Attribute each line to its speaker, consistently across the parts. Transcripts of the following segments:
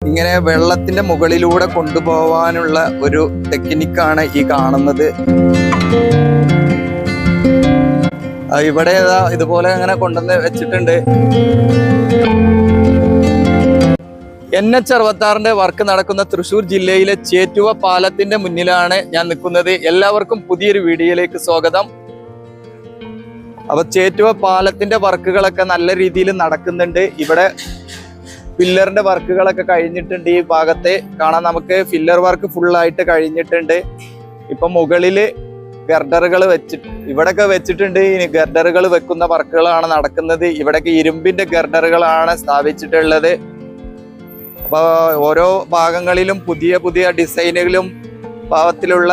Speaker 1: ഇങ്ങനെ വെള്ളത്തിന്റെ മുകളിലൂടെ കൊണ്ടുപോവാനുള്ള ഒരു ടെക്നിക്കാണ് ഈ കാണുന്നത്. ഇവിടെ ഇതുപോലെ അങ്ങനെ കൊണ്ടുവന്ന് വെച്ചിട്ടുണ്ട്. എൻ എച്ച് അറുപത്താറിന്റെ വർക്ക് നടക്കുന്ന തൃശൂർ ജില്ലയിലെ ചേറ്റുവ പാലത്തിന്റെ മുന്നിലാണ് ഞാൻ നിൽക്കുന്നത്. എല്ലാവർക്കും പുതിയൊരു വീഡിയോയിലേക്ക് സ്വാഗതം. അപ്പൊ ചേറ്റുവ പാലത്തിന്റെ വർക്കുകളൊക്കെ നല്ല രീതിയിൽ നടക്കുന്നുണ്ട്. ഇവിടെ ഫില്ലറിന്റെ വർക്കുകളൊക്കെ കഴിഞ്ഞിട്ടുണ്ട് ഈ ഭാഗത്തെ. കാണാൻ നമുക്ക് ഫില്ലർ വർക്ക് ഫുള്ളായിട്ട് കഴിഞ്ഞിട്ടുണ്ട്. ഇപ്പൊ മുകളിൽ ഗർഡറുകൾ വെച്ചിട്ട് ഇവിടൊക്കെ വെച്ചിട്ടുണ്ട്. ഇനി ഗർഡറുകൾ വെക്കുന്ന വർക്കുകളാണ് നടക്കുന്നത്. ഇവിടൊക്കെ ഇരുമ്പിന്റെ ഗർഡറുകളാണ് സ്ഥാപിച്ചിട്ടുള്ളത്. അപ്പോൾ ഓരോ ഭാഗങ്ങളിലും പുതിയ പുതിയ ഡിസൈനുകളും ഭാവത്തിലുള്ള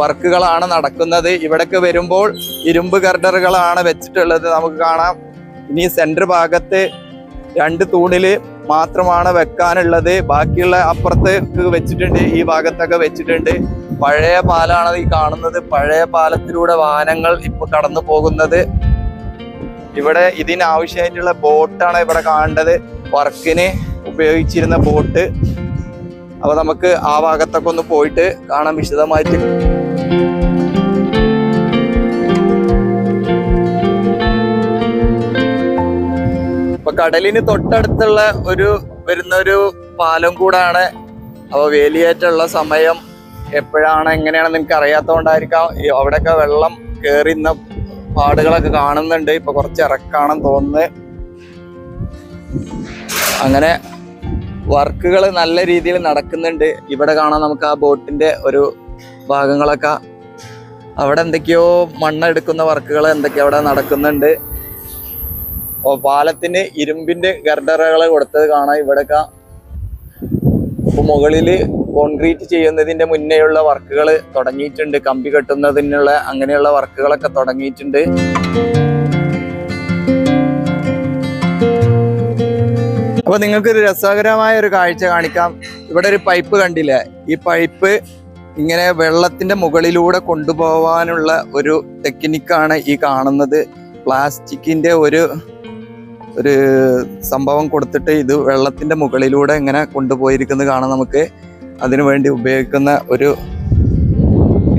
Speaker 1: വർക്കുകളാണ് നടക്കുന്നത്. ഇവിടേക്ക് വരുമ്പോൾ ഇരുമ്പ് ഗർഡറുകളാണ് വെച്ചിട്ടുള്ളത് നമുക്ക് കാണാം. ഇനി സെന്റർ ഭാഗത്ത് രണ്ട് തൂണിൽ മാത്രമാണ് വെക്കാനുള്ളത്. ബാക്കിയുള്ള അപ്പുറത്തേക്ക് വെച്ചിട്ടുണ്ട് ഈ ഭാഗത്തൊക്കെ വെച്ചിട്ടുണ്ട്. പഴയ പാലാണ് ഈ കാണുന്നത്. പഴയ പാലത്തിലൂടെ വാഹനങ്ങൾ ഇപ്പൊ കടന്നു പോകുന്നത്. ഇവിടെ ഇതിനാവശ്യമായിട്ടുള്ള ബോട്ടാണ് ഇവിടെ കാണേണ്ടത്. വർക്കിന് ഉപയോഗിച്ചിരുന്ന ബോട്ട്. അപ്പൊ നമുക്ക് ആ ഭാഗത്തൊക്കെ ഒന്ന് പോയിട്ട് കാണാം വിശദമായിട്ട് ഇപ്പൊ കടലിന് തൊട്ടടുത്തുള്ള ഒരു വരുന്ന ഒരു പാലം കൂടാണ്. അപ്പൊ വേലിയേറ്റുള്ള സമയം എപ്പോഴാണ് എങ്ങനെയാണെന്ന് നിങ്ങൾക്ക് അറിയാത്തതുകൊണ്ടായിരിക്കാം ഈ അവിടെയൊക്കെ വെള്ളം കയറി ഇന്ന പാടുകളൊക്കെ കാണുന്നുണ്ട്. ഇപ്പൊ കുറച്ച് ഇറക്കാണെന്ന് തോന്നുന്നത് അങ്ങനെ വർക്കുകൾ നല്ല രീതിയിൽ നടക്കുന്നുണ്ട്. ഇവിടെ കാണാം നമുക്ക് ആ ബോട്ടിന്റെ ഒരു ഭാഗങ്ങളൊക്കെ. അവിടെ എന്തൊക്കെയോ മണ്ണെടുക്കുന്ന വർക്കുകൾ എന്തൊക്കെയോ അവിടെ നടക്കുന്നുണ്ട്. പാലത്തിന് ഇരുമ്പിന്റെ ഗർഡറകൾ കൊടുത്തത് കാണാം. ഇവിടെയൊക്കെ മുകളിൽ കോൺക്രീറ്റ് ചെയ്യുന്നതിന്റെ മുന്നേയുള്ള വർക്കുകൾ തുടങ്ങിയിട്ടുണ്ട്. കമ്പി കെട്ടുന്നതിനുള്ള അങ്ങനെയുള്ള വർക്കുകളൊക്കെ തുടങ്ങിയിട്ടുണ്ട്. അപ്പൊ നിങ്ങൾക്ക് ഒരു രസകരമായ ഒരു കാഴ്ച കാണിക്കാം. ഇവിടെ ഒരു പൈപ്പ് കണ്ടില്ലേ? ഈ പൈപ്പ് ഇങ്ങനെ വെള്ളത്തിന്റെ മുകളിലൂടെ കൊണ്ടുപോകാനുള്ള ഒരു ടെക്നിക്കാണ് ഈ കാണുന്നത്. പ്ലാസ്റ്റിക്കിന്റെ ഒരു ഒരു സംഭവം കൊടുത്തിട്ട് ഇത് വെള്ളത്തിന്റെ മുകളിലൂടെ ഇങ്ങനെ കൊണ്ടുപോയിരിക്കുന്നത് കാണാം നമുക്ക് അതിനു വേണ്ടി ഉപയോഗിക്കുന്ന ഒരു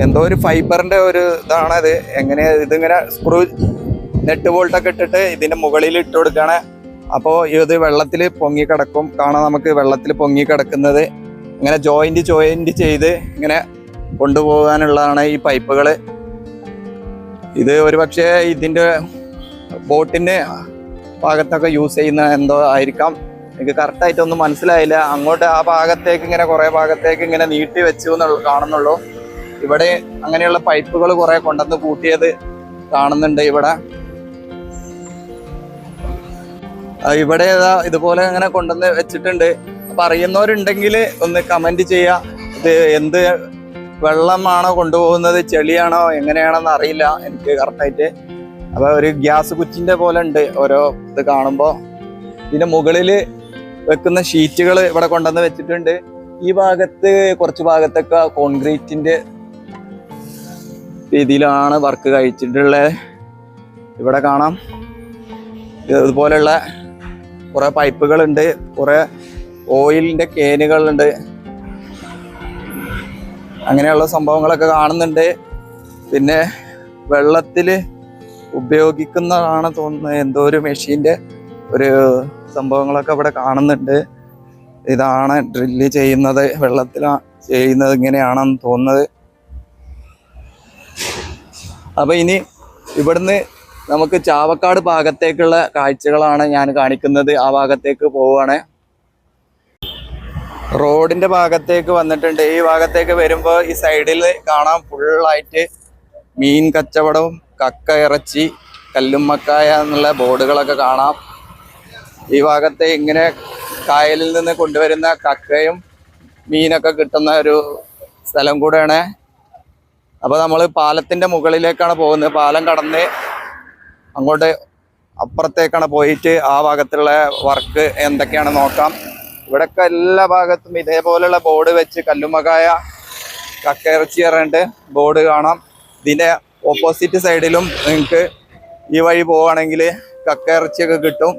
Speaker 1: എന്തോ ഒരു ഫൈബറിന്റെ ഒരു ഇതാണ് അത്. എങ്ങനെ ഇതിങ്ങനെ സ്ക്രൂ നെറ്റ് ബോൾട്ടൊക്കെ ഇട്ടിട്ട് ഇതിന്റെ മുകളിൽ ഇട്ട് കൊടുക്കുകയാണ്. അപ്പോൾ ഇത് വെള്ളത്തിൽ പൊങ്ങി കിടക്കും. കാണാം നമുക്ക് വെള്ളത്തിൽ പൊങ്ങി കിടക്കുന്നത്. ഇങ്ങനെ ജോയിന്റ് ജോയിന്റ് ചെയ്ത് ഇങ്ങനെ കൊണ്ടുപോകാനുള്ളതാണ് ഈ പൈപ്പുകൾ ഇത് ഒരു പക്ഷേ ഇതിന്റെ ബോട്ടിന്റെ ഭാഗത്തൊക്കെ യൂസ് ചെയ്യുന്ന എന്തോ ആയിരിക്കാം. എനിക്ക് കറക്റ്റായിട്ടൊന്നും മനസ്സിലായില്ല. അങ്ങോട്ട് ആ ഭാഗത്തേക്ക് ഇങ്ങനെ കുറെ ഭാഗത്തേക്ക് ഇങ്ങനെ നീട്ടി വെച്ചു എന്നുള്ള കാണുന്നുള്ളൂ. ഇവിടെ അങ്ങനെയുള്ള പൈപ്പുകൾ കുറേ കൊണ്ടുവന്ന് കൂട്ടിയത് കാണുന്നുണ്ട് ഇവിടെ. ഇവിടെ ഇതുപോലെ അങ്ങനെ കൊണ്ടുവന്ന് വെച്ചിട്ടുണ്ട്. അപ്പൊ അറിയുന്നവരുണ്ടെങ്കിൽ ഒന്ന് കമന്റ് ചെയ്യാ. ഇത് എന്ത് വെള്ളമാണോ കൊണ്ടുപോകുന്നത് ചെളിയാണോ എങ്ങനെയാണെന്ന് അറിയില്ല. എനിക്ക് കറക്റ്റായിട്ട് അപ്പൊ ഒരു ഗ്യാസ് കുറ്റിന്റെ പോലെ ഉണ്ട് ഓരോ ഇത് കാണുമ്പോ. ഇതിന്റെ മുകളിൽ വെക്കുന്ന ഷീറ്റുകൾ ഇവിടെ കൊണ്ടുവന്ന് വെച്ചിട്ടുണ്ട്. ഈ ഭാഗത്ത് കുറച്ച് ഭാഗത്തൊക്കെ കോൺക്രീറ്റിന്റെ രീതിയിലാണ് വർക്ക് കഴിച്ചിട്ടുള്ളത്. ഇവിടെ കാണാം. ഇത് ഇതുപോലുള്ള കുറെ പൈപ്പുകളുണ്ട് കുറെ ഓയിലിന്റെ കേനുകളുണ്ട്. അങ്ങനെയുള്ള സംഭവങ്ങളൊക്കെ കാണുന്നുണ്ട്. പിന്നെ വെള്ളത്തിൽ ഉപയോഗിക്കുന്നതാണ് തോന്നുന്നത്. എന്തോ ഒരു മെഷീന്റെ ഒരു സംഭവങ്ങളൊക്കെ ഇവിടെ കാണുന്നുണ്ട്. ഇതാണ് ഡ്രില്ല് ചെയ്യുന്നത് വെള്ളത്തിൽ ചെയ്യുന്നത് ഇങ്ങനെയാണെന്ന് തോന്നുന്നത്. അപ്പം ഇനി ഇവിടുന്ന് നമുക്ക് ചാവക്കാട് ഭാഗത്തേക്കുള്ള കാഴ്ചകളാണ് ഞാൻ കാണിക്കുന്നത്. ആ ഭാഗത്തേക്ക് പോവുകയാണ്. റോഡിന്റെ ഭാഗത്തേക്ക് വന്നിട്ടുണ്ട്. ഈ ഭാഗത്തേക്ക് വരുമ്പോൾ ഈ സൈഡിൽ കാണാം ഫുള്ളായിട്ട് മീൻ കച്ചവടവും കക്ക ഇറച്ചി കല്ലുമ്മക്കായ എന്നുള്ള ബോർഡുകളൊക്കെ കാണാം. ഈ ഭാഗത്തെ ഇങ്ങനെ കായലിൽ നിന്ന് കൊണ്ടുവരുന്ന കക്കയും മീനൊക്കെ കിട്ടുന്ന ഒരു സ്ഥലം കൂടെയാണ്. അപ്പോൾ നമ്മൾ പാലത്തിന്റെ മുകളിലേക്കാണ് പോകുന്നത്. പാലം കടന്ന് അങ്ങോട്ട് അപ്പുറത്തേക്കാണ് പോയിട്ട് ആ ഭാഗത്തുള്ള വർക്ക് എന്തൊക്കെയാണ് നോക്കാം. ഇവിടൊക്കെ എല്ലാ ഭാഗത്തും ഇതേപോലെയുള്ള ബോർഡ് വെച്ച് കല്ലുമകായ കക്കയിറച്ചി ഇറങ്ങിയിട്ട് ബോർഡ് കാണാം. ഇതിന്റെ ഓപ്പോസിറ്റ് സൈഡിലും നിങ്ങൾക്ക് ഈ വഴി പോവുകയാണെങ്കിൽ കക്കയിറച്ചിയൊക്കെ കിട്ടും.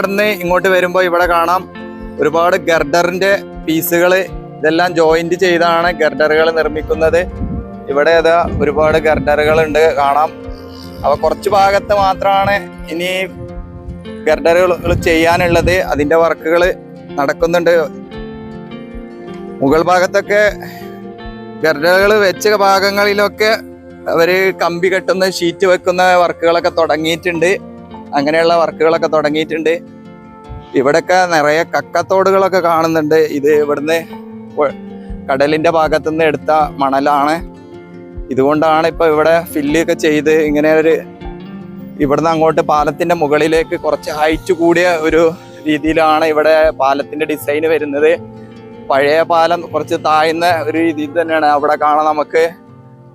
Speaker 1: കടന്ന് ഇങ്ങോട്ട് വരുമ്പോൾ ഇവിടെ കാണാം ഒരുപാട് ഗർഡറിന്റെ പീസുകൾ ഇതെല്ലാം ജോയിന്റ് ചെയ്താണ് ഗർഡറുകൾ നിർമ്മിക്കുന്നത്. ഇവിടെ അതാ ഒരുപാട് ഗർഡറുകൾ ഉണ്ട് കാണാം. അവ കുറച്ച് ഭാഗത്ത് മാത്രമാണ് ഇനി ഗർഡറുകൾ ചെയ്യാനുള്ളത്. അതിന്റെ വർക്കുകൾ നടക്കുന്നുണ്ട്. മുകൾ ഭാഗത്തൊക്കെ ഗർഡറുകൾ വെച്ച ഭാഗങ്ങളിലൊക്കെ അവർ കമ്പി കെട്ടുന്ന ഷീറ്റ് വെക്കുന്ന വർക്കുകളൊക്കെ തുടങ്ങിയിട്ടുണ്ട്. അങ്ങനെയുള്ള വർക്കുകളൊക്കെ തുടങ്ങിയിട്ടുണ്ട്. ഇവിടെയൊക്കെ നിറയെ കക്കത്തോടുകളൊക്കെ കാണുന്നുണ്ട്. ഇത് ഇവിടുന്ന് കടലിന്റെ ഭാഗത്തുനിന്ന് എടുത്ത മണലാണ്. ഇതുകൊണ്ടാണ് ഇപ്പൊ ഇവിടെ ഫില്ല് ഒക്കെ ചെയ്ത് ഇങ്ങനെ ഒരു ഇവിടുന്ന് അങ്ങോട്ട് പാലത്തിന്റെ മുകളിലേക്ക് കുറച്ച് ഹൈറ്റ് കൂടിയ ഒരു രീതിയിലാണ് ഇവിടെ പാലത്തിന്റെ ഡിസൈൻ വരുന്നത്. പഴയ പാലം കുറച്ച് താഴ്ന്ന ഒരു രീതിയിൽ തന്നെയാണ്. അവിടെ കാണാം നമുക്ക്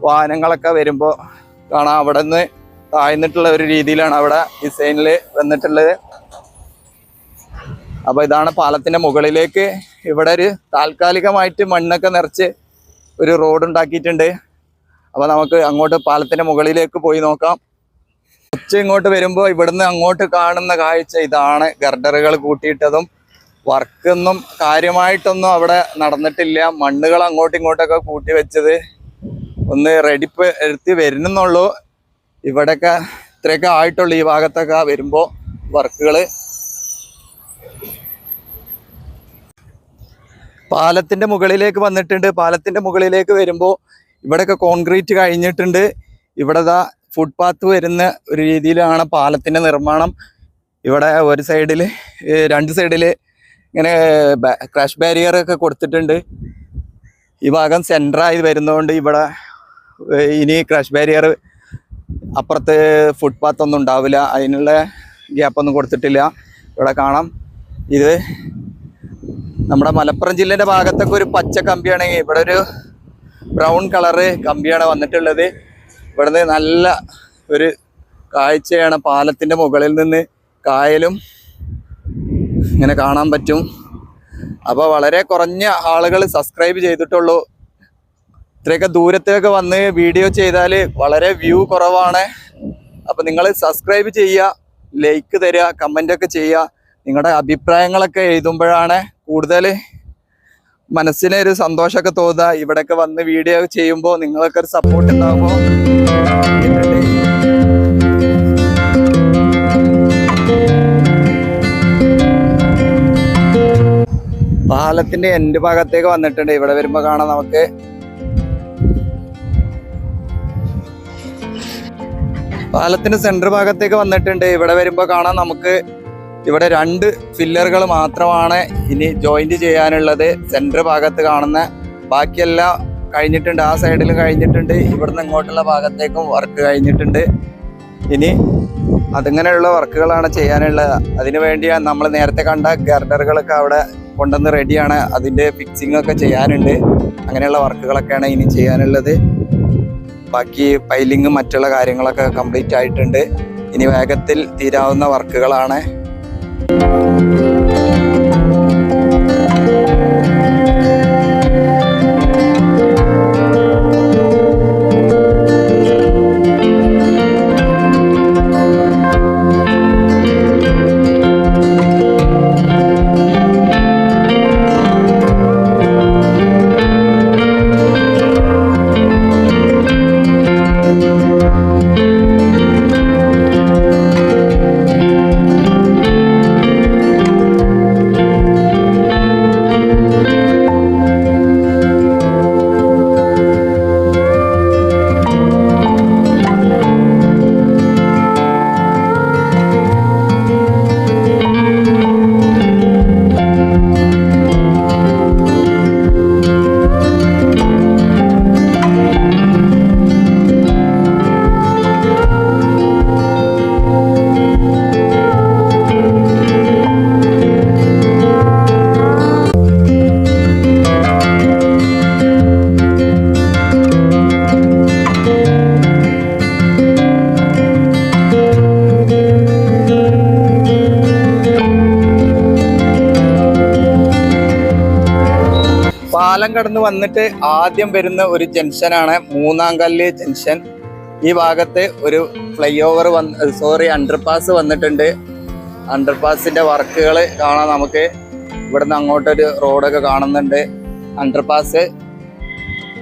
Speaker 1: വാഹനങ്ങളൊക്കെ വരുമ്പോൾ കാണാം. അവിടെ നിന്ന് താഴ്ന്നിട്ടുള്ള ഒരു രീതിയിലാണ് അവിടെ ഡിസൈനിൽ വന്നിട്ടുള്ളത്. അപ്പൊ ഇതാണ് പാലത്തിന്റെ മുകളിലേക്ക് ഇവിടെ ഒരു താൽക്കാലികമായിട്ട് മണ്ണൊക്കെ നിറച്ച് ഒരു റോഡ് ഉണ്ടാക്കിയിട്ടുണ്ട്. അപ്പൊ നമുക്ക് അങ്ങോട്ട് പാലത്തിന്റെ മുകളിലേക്ക് പോയി നോക്കാം. ഉച്ച ഇങ്ങോട്ട് വരുമ്പോൾ ഇവിടുന്ന് അങ്ങോട്ട് കാണുന്ന കാഴ്ച ഇതാണ്. ഗർഡറുകൾ കൂട്ടിയിട്ടതും വർക്കൊന്നും കാര്യമായിട്ടൊന്നും അവിടെ നടന്നിട്ടില്ല. മണ്ണുകൾ അങ്ങോട്ടും ഇങ്ങോട്ടൊക്കെ കൂട്ടി വെച്ചത് ഒന്ന് റെഡിപ്പ് എടുത്ത് വരുന്നുള്ളൂ ഇവിടെയൊക്കെ ഇത്രയൊക്കെ ആയിട്ടുള്ള ഈ ഭാഗത്തൊക്കെ വരുമ്പോൾ വർക്കുകൾ പാലത്തിന്റെ മുകളിലേക്ക് വന്നിട്ടുണ്ട്. പാലത്തിന്റെ മുകളിലേക്ക് വരുമ്പോൾ ഇവിടെയൊക്കെ കോൺക്രീറ്റ് കഴിഞ്ഞിട്ടുണ്ട്. ഇവിടെ ദാ ഫുട്പാത്ത് വരുന്ന ഒരു രീതിയിലാണ് പാലത്തിന്റെ നിർമ്മാണം. ഇവിടെ ഒരു സൈഡിൽ രണ്ട് സൈഡിൽ ഇങ്ങനെ ക്രാഷ് ബാരിയർ ഒക്കെ കൊടുത്തിട്ടുണ്ട്. ഈ ഭാഗം സെന്ററായി വരുന്നതുകൊണ്ട് ഇവിടെ ഇനി ക്രാഷ് ബാരിയർ അപ്പുറത്ത് ഫുട്പാത്ത് ഒന്നും ഉണ്ടാവില്ല. അതിനുള്ള ഗ്യാപ്പൊന്നും കൊടുത്തിട്ടില്ല. ഇവിടെ കാണാം. ഇത് നമ്മുടെ മലപ്പുറം ജില്ലേന്റെ ഭാഗത്തൊക്കെ ഒരു പച്ച കമ്പിയാണെങ്കിൽ ഇവിടെ ഒരു ബ്രൗൺ കളറ് കമ്പിയാണ് വന്നിട്ടുള്ളത്. ഇവിടുന്ന് നല്ല ഒരു കാഴ്ചയാണ്. പാലത്തിന്റെ മുകളിൽ നിന്ന് കായലും ഇങ്ങനെ കാണാൻ പറ്റും. അപ്പോൾ വളരെ കുറഞ്ഞ ആളുകൾ സബ്സ്ക്രൈബ് ചെയ്തിട്ടുള്ളൂ. ഇത്രയൊക്കെ ദൂരത്തേക്ക് വന്ന് വീഡിയോ ചെയ്താൽ വളരെ വ്യൂ കുറവാണ്. അപ്പം നിങ്ങൾ സബ്സ്ക്രൈബ് ചെയ്യുക ലൈക്ക് തരിക കമന്റൊക്കെ ചെയ്യുക. നിങ്ങളുടെ അഭിപ്രായങ്ങളൊക്കെ എഴുതുമ്പോഴാണ് കൂടുതൽ മനസ്സിന് ഒരു സന്തോഷമൊക്കെ തോന്നുക. ഇവിടെയൊക്കെ വന്ന് വീഡിയോ ചെയ്യുമ്പോൾ നിങ്ങളൊക്കെ ഒരു സപ്പോർട്ട് ഉണ്ടാകുമ്പോൾ പാലത്തിന്റെ എൻഡ് ഭാഗത്തേക്ക് വന്നിട്ടുണ്ട്. ഇവിടെ വരുമ്പോ കാണാം നമുക്ക്. പാലത്തിന്റെ സെന്റർ ഭാഗത്തേക്ക് വന്നിട്ടുണ്ട്. ഇവിടെ വരുമ്പോ കാണാം നമുക്ക് ഇവിടെ രണ്ട് ഫില്ലറുകൾ മാത്രമാണ് ഇനി ജോയിന്റ് ചെയ്യാനുള്ളത്. സെന്റർ ഭാഗത്ത് കാണുന്ന ബാക്കിയെല്ലാം കഴിഞ്ഞിട്ടുണ്ട്. ആ സൈഡിൽ കഴിഞ്ഞിട്ടുണ്ട്. ഇവിടുന്ന് ഇങ്ങോട്ടുള്ള ഭാഗത്തേക്കും വർക്ക് കഴിഞ്ഞിട്ടുണ്ട്. ഇനി അതിങ്ങനെയുള്ള വർക്കുകളാണ് ചെയ്യാനുള്ളത്. അതിനു വേണ്ടിയാണ് നമ്മൾ നേരത്തെ കണ്ട ഗർഡറുകളൊക്കെ അവിടെ കൊണ്ടുവന്ന് റെഡിയാണ് അതിന്റെ ഫിക്സിംഗ് ഒക്കെ ചെയ്യാനുണ്ട്. അങ്ങനെയുള്ള വർക്കുകളൊക്കെയാണ് ഇനി ചെയ്യാനുള്ളത്. ബാക്കി പൈലിങ്ങും മറ്റുള്ള കാര്യങ്ങളൊക്കെ കംപ്ലീറ്റ് ആയിട്ടുണ്ട്. ഇനി വേഗത്തിൽ തീരാവുന്ന വർക്കുകളാണ് കടന്ന് വന്നിട്ട് ആദ്യം വരുന്ന ഒരു ജംഗ്ഷനാണ് മൂന്നാംകല്ല് ജംഗ്ഷൻ. ഈ ഭാഗത്ത് ഒരു ഫ്ലൈ ഓവർ വന്ന് സോറി അണ്ടർപാസ് വന്നിട്ടുണ്ട്. അണ്ടർപാസിന്റെ വർക്കുകൾ കാണാം നമുക്ക്. ഇവിടുന്ന് അങ്ങോട്ടൊരു റോഡൊക്കെ കാണുന്നുണ്ട്. അണ്ടർപാസ്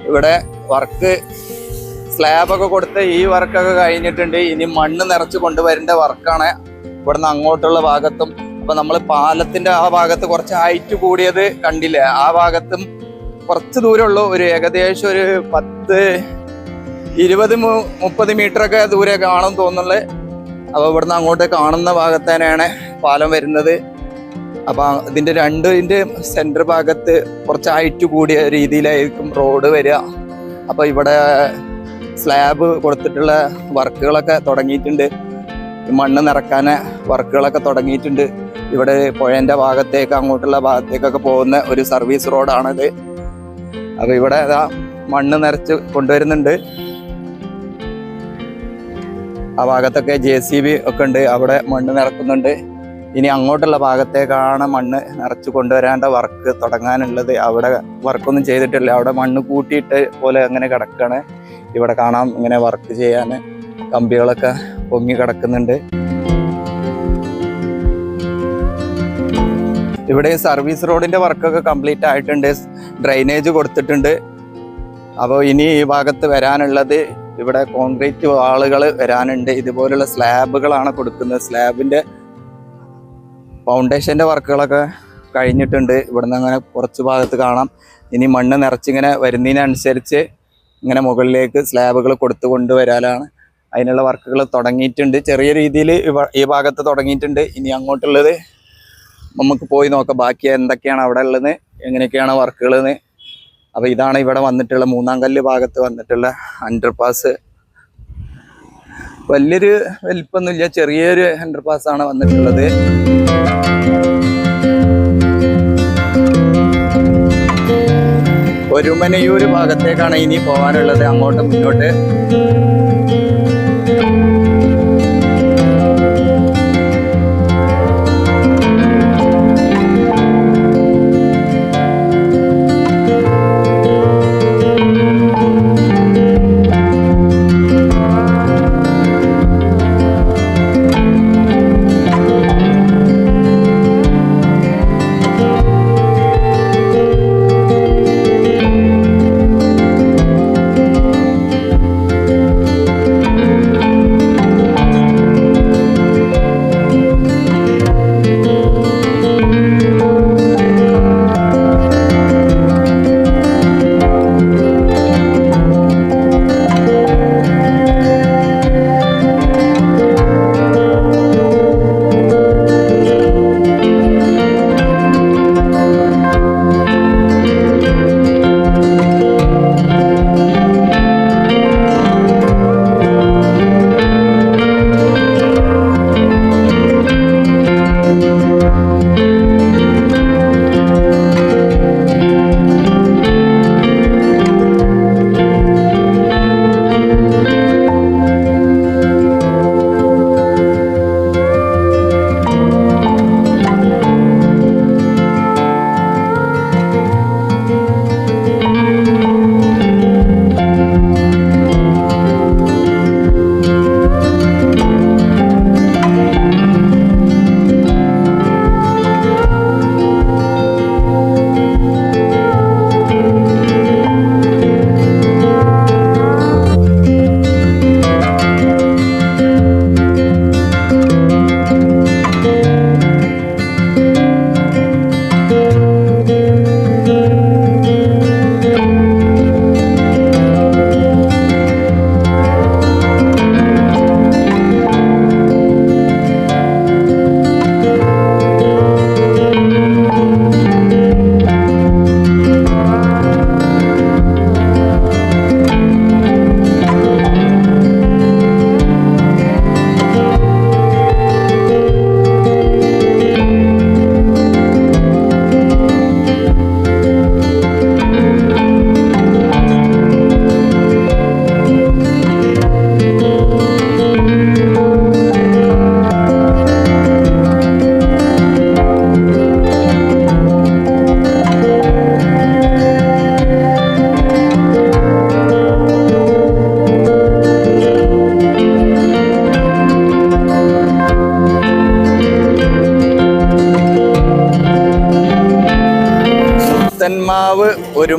Speaker 1: ഇവിടെ വർക്ക് സ്ലാബൊക്കെ കൊടുത്ത് ഈ വർക്കൊക്കെ കഴിഞ്ഞിട്ടുണ്ട്. ഇനി മണ്ണ് നിറച്ച് കൊണ്ടുവരേണ്ട വർക്കാണ് ഇവിടുന്ന് അങ്ങോട്ടുള്ള ഭാഗത്തും. അപ്പൊ നമ്മൾ പാലത്തിന്റെ ആ ഭാഗത്ത് കുറച്ച് ഹൈറ്റ് കൂടിയത് കണ്ടില്ലേ? ആ ഭാഗത്തും കുറച്ച് ദൂരമുള്ളൂ. ഒരു ഏകദേശം ഒരു പത്ത് ഇരുപത് മുപ്പത് മീറ്റർ ഒക്കെ ദൂരെ കാണും തോന്നുന്നുള്ളത് അപ്പൊ ഇവിടുന്ന് അങ്ങോട്ട് കാണുന്ന ഭാഗത്ത് തന്നെയാണ് പാലം വരുന്നത്. അപ്പോൾ ഇതിന്റെ രണ്ടിന്റെ സെന്റർ ഭാഗത്ത് കുറച്ച് ഹൈറ്റ് കൂടിയ രീതിയിലായിരിക്കും റോഡ് വരിക. അപ്പോൾ ഇവിടെ സ്ലാബ് കൊടുത്തിട്ടുള്ള വർക്കുകളൊക്കെ തുടങ്ങിയിട്ടുണ്ട്. മണ്ണ് നിറക്കാൻ വർക്കുകളൊക്കെ തുടങ്ങിയിട്ടുണ്ട്. ഇവിടെ പുഴേന്റെ ഭാഗത്തേക്ക് അങ്ങോട്ടുള്ള ഭാഗത്തേക്കൊക്കെ പോകുന്ന ഒരു സർവീസ് റോഡാണിത് അപ്പൊ ഇവിടെ ഇതാ മണ്ണ് നിറച്ച് കൊണ്ടുവരുന്നുണ്ട്. ആ ഭാഗത്തൊക്കെ ജെ സി ബി ഒക്കെ ഉണ്ട്. അവിടെ മണ്ണ് നിറക്കുന്നുണ്ട്. ഇനി അങ്ങോട്ടുള്ള ഭാഗത്തേക്കാണ് മണ്ണ് നിറച്ച് കൊണ്ടുവരേണ്ട വർക്ക് തുടങ്ങാനുള്ളത്. അവിടെ വർക്കൊന്നും ചെയ്തിട്ടില്ല. അവിടെ മണ്ണ് കൂട്ടിയിട്ട് പോലെ അങ്ങനെ കിടക്കാണ്. ഇവിടെ കാണാം ഇങ്ങനെ വർക്ക് ചെയ്യാൻ കമ്പികളൊക്കെ പൊങ്ങി കിടക്കുന്നുണ്ട്. ഇവിടെ സർവീസ് റോഡിന്റെ വർക്കൊക്കെ കംപ്ലീറ്റ് ആയിട്ടുണ്ട്. ഡ്രൈനേജ് കൊടുത്തിട്ടുണ്ട്. അപ്പോൾ ഇനി ഈ ഭാഗത്ത് വരാനുള്ളത് ഇവിടെ കോൺക്രീറ്റ് വാളുകൾ വരാനുണ്ട്. ഇതുപോലുള്ള സ്ലാബുകളാണ് കൊടുക്കുന്നത്. സ്ലാബിന്റെ ഫൗണ്ടേഷന്റെ വർക്കുകളൊക്കെ കഴിഞ്ഞിട്ടുണ്ട്. ഇവിടുന്ന് അങ്ങനെ കുറച്ച് ഭാഗത്ത് കാണാം. ഇനി മണ്ണ് നിറച്ചിങ്ങനെ വരുന്നതിനനുസരിച്ച് ഇങ്ങനെ മുകളിലേക്ക് സ്ലാബുകൾ കൊടുത്തു കൊണ്ടുവരാനാണ് അതിനുള്ള വർക്കുകൾ തുടങ്ങിയിട്ടുണ്ട്. ചെറിയ രീതിയിൽ ഈ ഭാഗത്ത് തുടങ്ങിയിട്ടുണ്ട്. ഇനി അങ്ങോട്ടുള്ളത് നമുക്ക് പോയി നോക്കാം. ബാക്കി എന്തൊക്കെയാണ് അവിടെ ഉള്ളത്. എങ്ങനെയൊക്കെയാണ് വർക്കുകൾ എന്ന് അപ്പൊ ഇതാണ് ഇവിടെ വന്നിട്ടുള്ള മൂന്നാം കല്ല് ഭാഗത്ത് വന്നിട്ടുള്ള അണ്ടർപാസ് വലിയൊരു വലിപ്പമൊന്നുമില്ല ചെറിയൊരു അണ്ടർപാസ് ആണ് വന്നിട്ടുള്ളത്. ഒരുമനയൂര് ഭാഗത്തേക്കാണ് ഇനി പോകാനുള്ളത് അങ്ങോട്ട് മുന്നോട്ട്.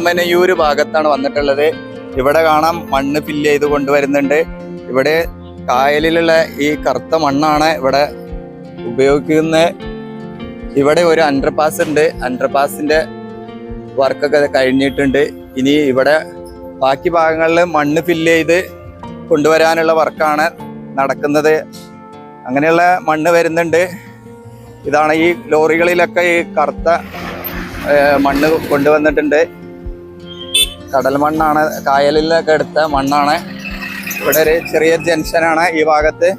Speaker 1: ഒരുമനയൂര് ഭാഗത്താണ് വന്നിട്ടുള്ളത്. ഇവിടെ കാണാം മണ്ണ് ഫില്ല് ചെയ്ത് കൊണ്ടുവരുന്നുണ്ട്. ഇവിടെ കായലിലുള്ള ഈ കറുത്ത മണ്ണാണ് ഇവിടെ ഉപയോഗിക്കുന്നത്. ഇവിടെ ഒരു അണ്ടർപാസ് ഉണ്ട്. അണ്ടർപാസിന്റെ വർക്കൊക്കെ കഴിഞ്ഞിട്ടുണ്ട്. ഇനി ഇവിടെ ബാക്കി ഭാഗങ്ങളിൽ മണ്ണ് ഫില്ല് ചെയ്ത് കൊണ്ടുവരാനുള്ള വർക്കാണ് നടക്കുന്നത്. അങ്ങനെയുള്ള മണ്ണ് വരുന്നുണ്ട്. ഇതാണ് ഈ ലോറികളിലൊക്കെ ഈ കറുത്ത മണ്ണ് കൊണ്ടുവന്നിട്ടുണ്ട്. കടൽ മണ്ണാണ് കായലിലൊക്കെ എടുത്ത മണ്ണാണ്. ഇവിടെ ഒരു ചെറിയ ജംഗ്ഷനാണ് ഈ ഭാഗത്ത്.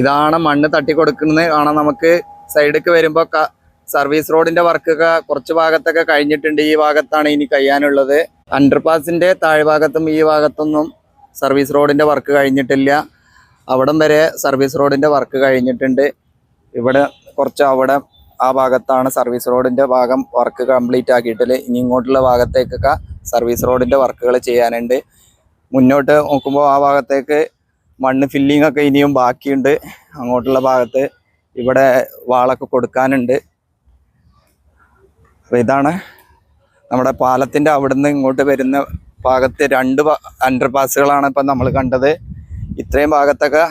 Speaker 1: ഇതാണ് മണ്ണ് തട്ടിക്കൊടുക്കുന്നത്. കാണാം നമുക്ക് സൈഡിലേക്ക് വരുമ്പോ സർവീസ് റോഡിന്റെ വർക്കൊക്കെ കുറച്ച് ഭാഗത്തൊക്കെ കഴിഞ്ഞിട്ടുണ്ട്. ഈ ഭാഗത്താണ് ഇനി കഴിയാനുള്ളത്. അണ്ടർപാസിന്റെ താഴ്ഭാഗത്തും ഈ ഭാഗത്തൊന്നും സർവീസ് റോഡിന്റെ വർക്ക് കഴിഞ്ഞിട്ടില്ല. അവിടം വരെ സർവീസ് റോഡിന്റെ വർക്ക് കഴിഞ്ഞിട്ടുണ്ട്. ഇവിടെ കുറച്ച് അവിടെ ആ ഭാഗത്താണ് സർവീസ് റോഡിന്റെ ഭാഗം വർക്ക് കംപ്ലീറ്റ് ആക്കിയിട്ടില്ല ഇനി ഇങ്ങോട്ടുള്ള ഭാഗത്തേക്കൊക്കെ സർവീസ് റോഡിന്റെ വർക്കുകൾ ചെയ്യാനുണ്ട്. മുന്നോട്ട് നോക്കുമ്പോൾ ആ ഭാഗത്തേക്ക് മണ്ണ് ഫില്ലിംഗ് ഒക്കെ ഇനിയും ബാക്കിയുണ്ട്. അങ്ങോട്ടുള്ള ഭാഗത്ത് ഇവിടെ വാളൊക്കെ കൊടുക്കാനുണ്ട്. അപ്പോൾ ഇതാണ് നമ്മുടെ പാലത്തിന്റെ അവിടുന്ന് ഇങ്ങോട്ട് വരുന്ന ഭാഗത്ത് രണ്ട് അണ്ടർ പാസുകളാണ് ഇപ്പം നമ്മൾ കണ്ടത്. ഇത്രയും ഭാഗത്തൊക്കെ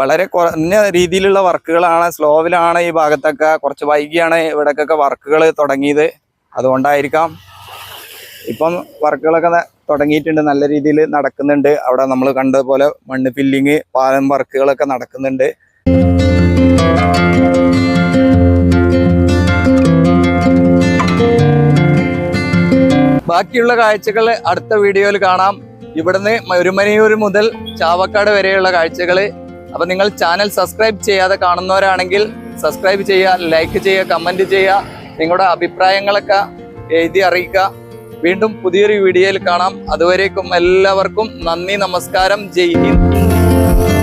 Speaker 1: വളരെ കുറഞ്ഞ രീതിയിലുള്ള വർക്കുകളാണ്. സ്ലോവിലാണ് ഈ ഭാഗത്തൊക്കെ കുറച്ച് വൈകിയാണ് ഇവിടേക്കൊക്കെ വർക്കുകൾ തുടങ്ങിയത്. അതുകൊണ്ടായിരിക്കാം ഇപ്പം വർക്കുകളൊക്കെ തുടങ്ങിയിട്ടുണ്ട്. നല്ല രീതിയിൽ നടക്കുന്നുണ്ട്. അവിടെ നമ്മൾ കണ്ടതുപോലെ മണ്ണ് ഫില്ലിങ് പാലം വർക്കുകളൊക്കെ നടക്കുന്നുണ്ട്. ബാക്കിയുള്ള കാഴ്ചകൾ അടുത്ത വീഡിയോയിൽ കാണാം. ഇവിടുന്ന് ഒരുമനയൂർ മുതൽ ചാവക്കാട് വരെയുള്ള കാഴ്ചകൾ അപ്പൊ നിങ്ങൾ ചാനൽ സബ്സ്ക്രൈബ് ചെയ്യാതെ കാണുന്നവരാണെങ്കിൽ സബ്സ്ക്രൈബ് ചെയ്യുക ലൈക്ക് ചെയ്യുക കമന്റ് ചെയ്യുക നിങ്ങളുടെ അഭിപ്രായങ്ങളൊക്കെ എഴുതി അറിയിക്കുക. വീണ്ടും പുതിയൊരു വീഡിയോയിൽ കാണാം. അതുവരേക്കും എല്ലാവർക്കും നന്ദി നമസ്കാരം. ജയ് ഹിന്ദ്.